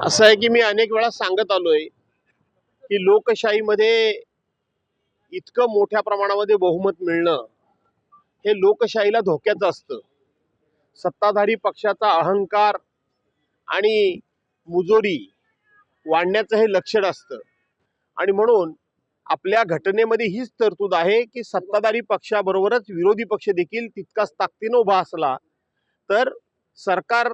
असं आहे की मी अनेक वेळा सांगत आलोय की लोकशाहीमध्ये इतकं मोठ्या प्रमाणामध्ये बहुमत मिळणं हे लोकशाहीला धोक्याचं असतं. सत्ताधारी पक्षाचा अहंकार आणि मुजोरी वाढण्याचं हे लक्षण असतं. आणि म्हणून आपल्या घटनेमध्ये हीच तरतूद आहे की सत्ताधारी पक्षाबरोबरच विरोधी पक्ष देखील तितकाच ताकदीनं उभा असला तर सरकार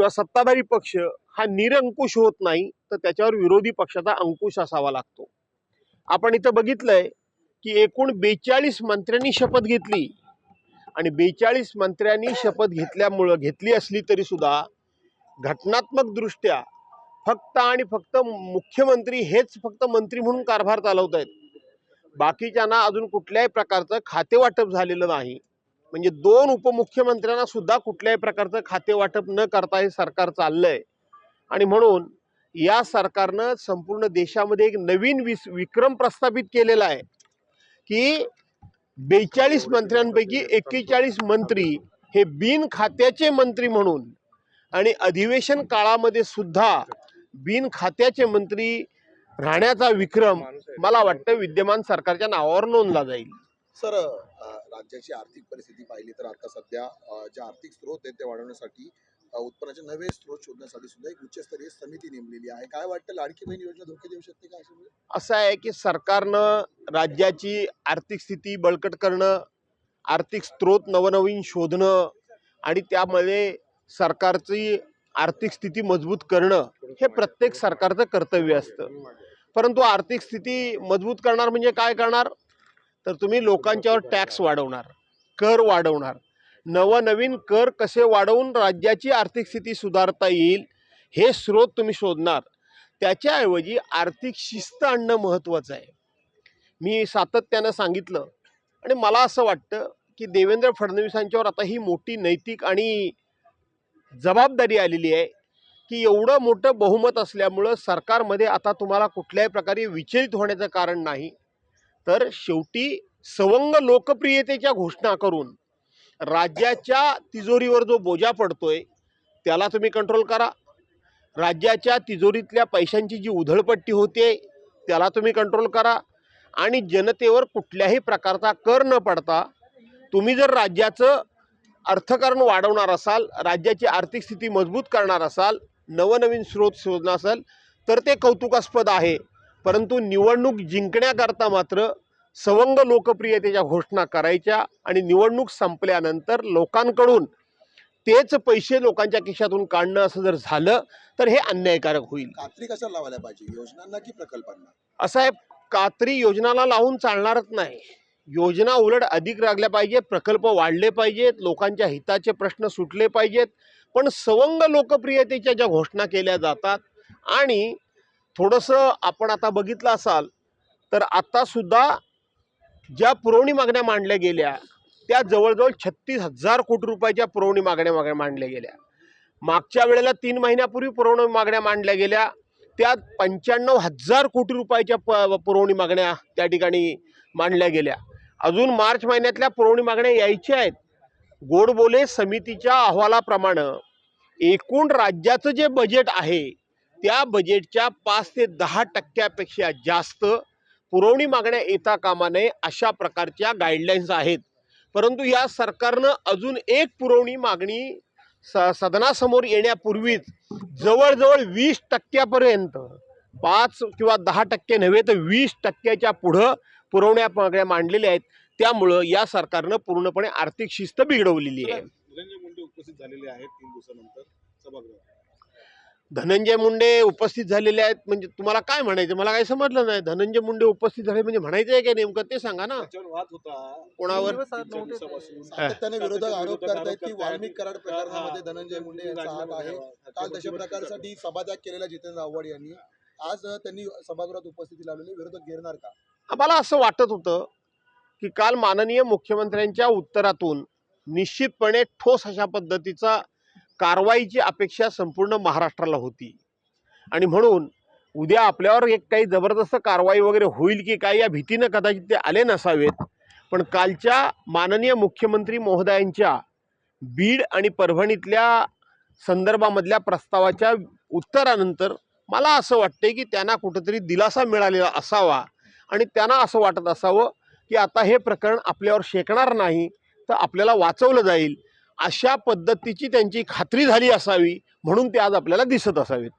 किंवा सत्ताधारी पक्ष हा निरंकुश होत नाही तर त्याच्यावर विरोधी पक्षाचा अंकुश असावा लागतो. आपण इथं बघितलंय की एकूण बेचाळीस मंत्र्यांनी शपथ घेतली. आणि बेचाळीस मंत्र्यांनी शपथ घेतल्यामुळं घेतली असली तरी सुद्धा घटनात्मकदृष्ट्या फक्त आणि फक्त मुख्यमंत्री हेच फक्त मंत्री म्हणून कारभार चालवत आहेत बाकीच्यांना अजून कुठल्याही प्रकारचं खातेवाटप झालेलं नाही. म्हणजे दोन उपमुख्यमंत्र्यांना सुद्धा कुठल्याही प्रकारचं खाते वाटप न करता हे सरकार चाललंय. आणि म्हणून या सरकारनं संपूर्ण देशामध्ये एक नवीन विस विक्रम प्रस्थापित केलेला आहे. की बेचाळीस मंत्र्यांपैकी एक्केचाळीस मंत्री हे बिन खात्याचे मंत्री म्हणून आणि अधिवेशन काळामध्ये सुद्धा बिन खात्याचे मंत्री राहण्याचा विक्रम मला वाटतं विद्यमान सरकारच्या नावावर नोंदला जाईल. सर राज्याची आर्थिक परिस्थिती पाहिली तर आता सध्या जे आर्थिक स्रोत आहेत ते वाढवण्यासाठी उत्पन्नाचे नवे स्रोत शोधण्यासाठी सुद्धा एक उच्चस्तरीय समिती नेमलेली आहे. काय वाटतं लाडकी बहीण योजना धोके देऊ शकते का असं आहे की सरकारनं राज्याची आर्थिक स्थिती बळकट करणं आर्थिक स्रोत नवनवीन शोधणं आणि त्यामध्ये सरकारची आर्थिक स्थिती मजबूत करणं हे प्रत्येक सरकारचं कर्तव्य असतं. परंतु आर्थिक स्थिती मजबूत करणार म्हणजे काय करणार? तर तुम्ही लोकांच्यावर टॅक्स वाढवणार कर वाढवणार. नवनवीन कर कसे वाढवून राज्याची आर्थिक स्थिती सुधारता येईल हे स्रोत तुम्ही शोधणार. त्याच्याऐवजी आर्थिक शिस्त आणणं महत्त्वाचं आहे. मी सातत्यानं सांगितलं आणि मला असं वाटतं की देवेंद्र फडणवीसांच्यावर आता ही मोठी नैतिक आणि जबाबदारी आलेली आहे की एवढं मोठं बहुमत असल्यामुळं सरकारमध्ये आता तुम्हाला कुठल्याही प्रकारे विचलित होण्याचं कारण नाही. तर शेवटी सवंग लोकप्रियतेच्या घोषणा करून राज्याच्या तिजोरीवर जो बोजा पडतोय त्याला तुम्ही कंट्रोल करा. राज्याच्या तिजोरीतल्या पैशांची जी उधळपट्टी होते त्याला तुम्ही कंट्रोल करा. आणि जनतेवर कुठल्याही प्रकारचा कर न पडता तुम्ही जर राज्याचं अर्थकारण वाढवणार असाल राज्याची आर्थिक स्थिती मजबूत करणार असाल नवनवीन स्रोत शोधणार असाल तर ते कौतुकास्पद आहे. परंतु निवडणूक जिंकण्याकरता मात्र सवंग लोकप्रियतेच्या घोषणा करायच्या आणि निवडणूक संपल्यानंतर लोकांकडून तेच पैसे लोकांच्या खिशातून काढणं असं जर झालं तर हे अन्यायकारक होईल. कात्री कशाला लावायला पाहिजे? योजनांना की प्रकल्पांना? असं आहे कात्री योजनाला लावून चालणारच नाही. योजना उलट अधिक लागल्या पाहिजे प्रकल्प वाढले पाहिजेत लोकांच्या हिताचे प्रश्न सुटले पाहिजेत पण सवंग लोकप्रियतेच्या ज्या घोषणा केल्या जातात आणि थोडंसं आपण आता बघितलं असाल तर आत्तासुद्धा ज्या पुरवणी मागण्या मांडल्या गेल्या त्या जवळजवळ छत्तीस हजार कोटी रुपयाच्या पुरवणी मागण्या मागण्या मांडल्या गेल्या. मागच्या वेळेला तीन महिन्यापूर्वी पुरवणी मागण्या मांडल्या गेल्या त्यात पंच्याण्णव हजार कोटी रुपयाच्या प पुरवणी मागण्या त्या ठिकाणी मांडल्या गेल्या. अजून मार्च महिन्यातल्या पुरवणी मागण्या यायच्या आहेत. गोडबोले समितीच्या अहवालाप्रमाणे एकूण राज्याचं जे बजेट आहे त्या बजेटच्या पाच ते दहा टक्क्यापेक्षा जास्त पुरवणी मागण्या येता कामा नये अशा प्रकारच्या गाईडलाईन्स आहेत. परंतु या सरकारनं अजून एक पुरवणी मागणी स सदनासमोर येण्यापूर्वीच जवळजवळ वीस टक्क्यापर्यंत पाच किंवा दहा टक्के नव्हे तर वीस टक्क्याच्या पुढं पुरवण्या मागण्या मांडलेल्या आहेत. त्यामुळं या सरकारनं पूर्णपणे आर्थिक शिस्त बिघडवलेली आहे. उपस्थित झालेले आहेत तीन दिवसानंतर सभागृहात. धनंजय मुंडे उपस्थित झालेले आहेत म्हणजे तुम्हाला काय म्हणायचं? मला काही समजलं नाही. धनंजय मुंडे उपस्थित झाले म्हणजे म्हणायचं आहे काय नेमकं? ते सांगा ना. त्याच्यावर वाद होता. कोणावर. सातत्याने विरोधक आरोप करतायत की वाल्मिक कराड. प्रकरणामध्ये. धनंजय मुंडे यांचा हात आहे. काल तशा प्रकारसाठी सभात्याग केलेला जितेंद्र आव्हाड यांनी. आज त्यांनी सभागृहात उपस्थिती लावलेली. विरोधक घेरणार का? मला असं वाटत होतं की काल माननीय मुख्यमंत्र्यांच्या उत्तरातून निश्चितपणे ठोस अशा पद्धतीचा कारवाईची अपेक्षा संपूर्ण महाराष्ट्राला होती. आणि म्हणून उद्या आपल्यावर एक काही जबरदस्त कारवाई वगैरे होईल की काय या भीतीनं कदाचित ते आले नसावेत. पण कालच्या माननीय मुख्यमंत्री महोदयांच्या बीड आणि परभणीतल्या संदर्भामधल्या प्रस्तावाच्या उत्तरानंतर मला असं वाटते की त्यांना कुठंतरी दिलासा मिळालेला असावा आणि त्यांना असं वाटत असावं की आता हे प्रकरण आपल्यावर शेकणार नाही तर आपल्याला वाचवलं जाईल. अशा पद्धतीची त्यांची खात्री झाली असावी म्हणून ते आज आपल्याला दिसत असावेत.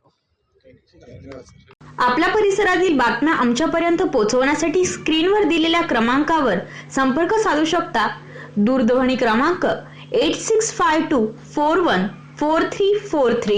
आपल्या परिसरातील बातम्या आमच्यापर्यंत पोहोचवण्यासाठी स्क्रीनवर दिलेल्या क्रमांकावर संपर्क साधू शकता. दूरध्वनी क्रमांक eight six five two four one four three four three